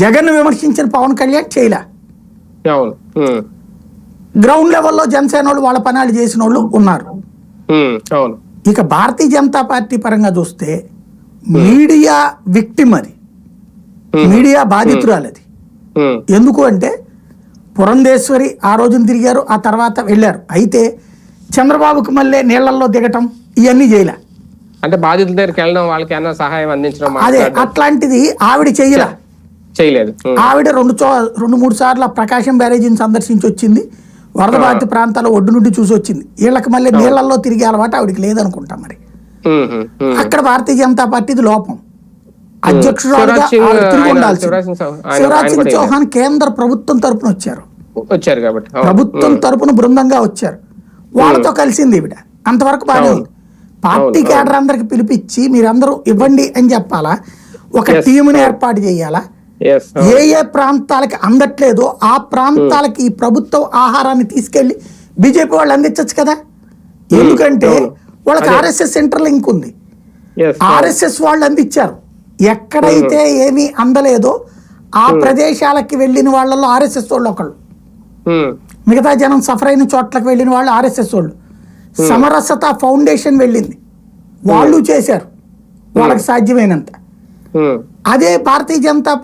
జగన్ విమర్శించిన పవన్ కళ్యాణ్ చేయలే. గ్రౌండ్ లెవెల్లో జనసేన వాళ్ళు వాళ్ళ పనాలు చేసిన వాళ్ళు ఉన్నారు ఇక భారతీయ జనతా పార్టీ పరంగా చూస్తే మీడియా విక్టిమ్ అది. మీడియా బాధితురాలు అది. ఎందుకు అంటే పురంధేశ్వరి ఆ రోజున తిరిగారు ఆ తర్వాత వెళ్ళారు. అయితే చంద్రబాబుకి మళ్ళీ నీళ్ళలో దిగటం ఇవన్నీ చేయలే. అంటే బాధితుల దగ్గరికి వెళ్ళడం వాళ్ళకి ఏమైనా సహాయం అందించడం అదే అట్లాంటిది ఆవిడ చేయలే. చేయలేదు. ఆవిడ రెండు చో రెండు మూడు సార్లు ఆ ప్రకాశం బ్యారేజీని సందర్శించి వచ్చింది వరద బాధిత ప్రాంతాల ఒడ్డు నుండి చూసి వచ్చింది వీళ్ళకి మళ్ళీ నీళ్ళలో తిరిగే అలవాటు ఆవిడకి లేదనుకుంటా మరి. అక్కడ భారతీయ జనతా పార్టీది లోపం. అధ్యక్షురాలుగా శివరాజ్ సింగ్ తిరిగి. శివరాజ్ చౌహాన్ కేంద్ర ప్రభుత్వం తరపున వచ్చారు. వచ్చారు కాబట్టి. ప్రభుత్వం తరపున బృందంగా వచ్చారు. వాళ్ళతో కలిసింది ఈవిడ. అంతవరకు బాగానే ఉంది. పార్టీ కేడర్ అందరికి పిలిపించి మీరందరూ ఇవ్వండి అని చెప్పాలా? ఒక టీముని ఏర్పాటు చేయాలా? ఏ ఏ ప్రాంతాలకి అందట్లేదో ఆ ప్రాంతాలకి ఈ ప్రభుత్వం ఆహారాన్ని తీసుకెళ్ళి బీజేపీ వాళ్ళు అందించచ్చు కదా? ఎందుకంటే అవును. వాళ్ళకి. ఆర్ఎస్ఎస్ సెంటర్ లింక్ ఉంది. ఆర్ఎస్ఎస్ వాళ్ళు అందించారు. ఎక్కడైతే ఏమీ అందలేదో ఆ ప్రదేశాలకి వెళ్ళిన వాళ్ళలో ఆర్ఎస్ఎస్ వాళ్ళు ఒకళ్ళు. మిగతా జనం సఫర్ అయిన చోట్లకు వెళ్ళిన వాళ్ళు ఆర్ఎస్ఎస్ వాళ్ళు. సమరసత ఫౌండేషన్ వెళ్ళింది. వాళ్ళు చేశారు. వాళ్ళకి సాధ్యమైనంత. అదే భారతీయ జనతా